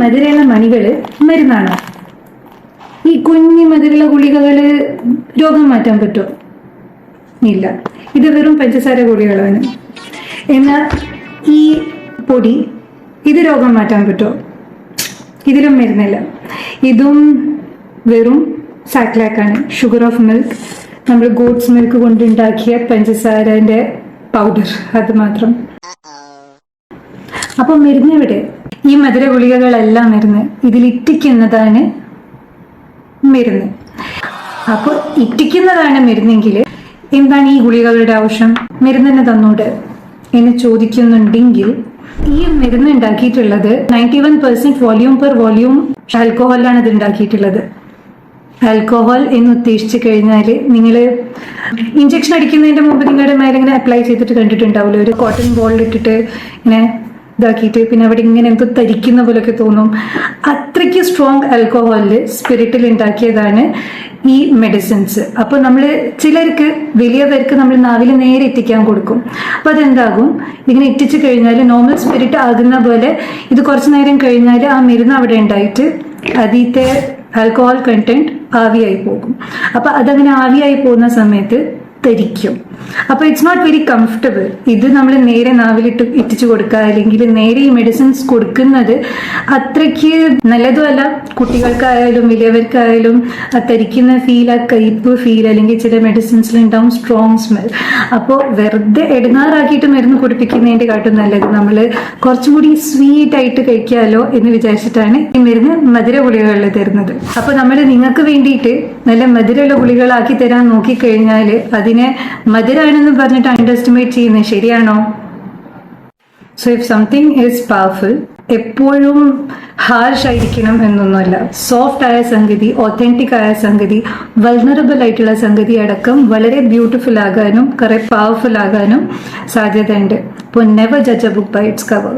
മധുരമുള്ള മണികൾ മരുന്നാണ്. ഈ കുഞ്ഞു മധുരമുള്ള ഗുളികകൾ രോഗം മാറ്റാൻ പറ്റുമോ ഇല്ല. ഇത് വെറും പഞ്ചസാര ഗുളികളാണ്. എന്നാൽ ഈ പൊടി ഇത് രോഗം മാറ്റാൻ പറ്റുമോ ഇതിലും മരുന്നില്ല. ഇതും വെറും സാക്ലാക്കാണ്. ഷുഗർ ഓഫ് മിൽക്ക് നമ്മൾ ഗോഡ്സ് മിൽക്ക് കൊണ്ടുണ്ടാക്കിയ പഞ്ചസാരന്റെ പൗഡർ അത് മാത്രം. അപ്പം മരുന്ന് എവിടെ? ഈ മധുര ഗുളികകളെല്ലാം മരുന്ന് ഇതിൽ ഇറ്റിക്കുന്നതാണ് മരുന്ന്. അപ്പോൾ ഇറ്റിക്കുന്നതാണ് മരുന്നെങ്കിൽ എന്താണ് ഈ ഗുളികകളുടെ ആവശ്യം? മരുന്നിന് തന്നോട്? എന്ന് ചോദിക്കുന്നുണ്ടെങ്കിൽ ഈ മരുന്ന് ഉണ്ടാക്കിയിട്ടുള്ളത് ninety one percent volume per volume ആൽക്കോഹോലാണ് ഇത് ഉണ്ടാക്കിയിട്ടുള്ളത്. ആൽക്കോഹോൾ എന്ന് ഉദ്ദേശിച്ചു കഴിഞ്ഞാൽ നിങ്ങൾ ഇഞ്ചക്ഷൻ അടിക്കുന്നതിന്റെ മുമ്പ് നിങ്ങളുടെ മേലെ ഇങ്ങനെ അപ്ലൈ ചെയ്തിട്ട് കണ്ടിട്ടുണ്ടാവില്ല? ഒരു കോട്ടൺ ബോളിൽ ഇട്ടിട്ട് ഇങ്ങനെ ഇതാക്കിയിട്ട് പിന്നെ അവിടെ ഇങ്ങനെ എന്തോ തരിക്കുന്ന പോലൊക്കെ തോന്നും. അത്രയ്ക്ക് സ്ട്രോങ് ആൽക്കോഹോളിൽ സ്പിരിറ്റിൽ ഉണ്ടാക്കിയതാണ് ഈ മെഡിസിൻസ് അപ്പോൾ നമ്മൾ ചിലർക്ക് വലിയവർക്ക് നമ്മൾ നാവിൽ നേരെ എത്തിക്കാൻ കൊടുക്കും. അപ്പോൾ അതെന്താകും? ഇങ്ങനെ എത്തിച്ചു കഴിഞ്ഞാൽ നോർമൽ സ്പിരിറ്റ് ആകുന്ന പോലെ ഇത് കുറച്ച് നേരം കഴിഞ്ഞാൽ ആ മരുന്ന് അവിടെ ഉണ്ടായിട്ട് അതീത്തെ ആൽക്കോഹോൾ കണ്ടന്റ് ആവിയായി പോകും. അപ്പൊ അതങ്ങനെ ആവിയായി പോകുന്ന സമയത്ത് ധരിക്കും അപ്പൊ ഇറ്റ്സ് നോട്ട് വെരി കംഫർട്ടബിൾ ഇത് നമ്മൾ നേരെ നാവിലിട്ട് ഇറ്റിച്ചു കൊടുക്കുക. അല്ലെങ്കിൽ നേരെ ഈ മെഡിസിൻസ് കൊടുക്കുന്നത് അത്രയ്ക്ക് നല്ലതുമല്ല. കുട്ടികൾക്കായാലും വലിയവർക്കായാലും തരിക്കുന്ന ഫീൽ ആ കയ്പ് ഫീൽ അല്ലെങ്കിൽ ചില മെഡിസിൻസിൽ ഉണ്ടാവും സ്ട്രോങ് സ്മെൽ അപ്പോൾ വെറുതെ ഇടങ്ങാറാക്കിയിട്ട് മരുന്ന് കുടിപ്പിക്കുന്നതിന്റെ കാട്ടും നല്ലത്. നമ്മൾ കുറച്ചും കൂടി സ്വീറ്റ് ആയിട്ട് കഴിക്കാമല്ലോ എന്ന് വിചാരിച്ചിട്ടാണ് ഈ മരുന്ന് മധുര ഗുളികകളിൽ തരുന്നത്. അപ്പോൾ നമ്മൾ നിങ്ങൾക്ക് വേണ്ടിയിട്ട് നല്ല മധുരമുള്ള ഗുളികളാക്കി തരാൻ നോക്കിക്കഴിഞ്ഞാൽ അതിനെ മധുരാണെന്ന് പറഞ്ഞിട്ട് അണ്ടർ എസ്റ്റിമേറ്റ് ചെയ്യുന്നത് ശരിയാണോ? So if something is powerful എപ്പോഴും ഹാർഷ് ആയിരിക്കണം എന്നൊന്നുമല്ല. സോഫ്റ്റ് ആയ സംഗതി ഒത്തന്റിക് ആയ സംഗതി വൾണറബിൾ ആയിട്ടുള്ള സംഗതി അടക്കം വളരെ ബ്യൂട്ടിഫുൾ ആകാനും കുറെ പവർഫുൾ ആകാനും സാധ്യതയുണ്ട്. അപ്പോൾ never judge a book by its cover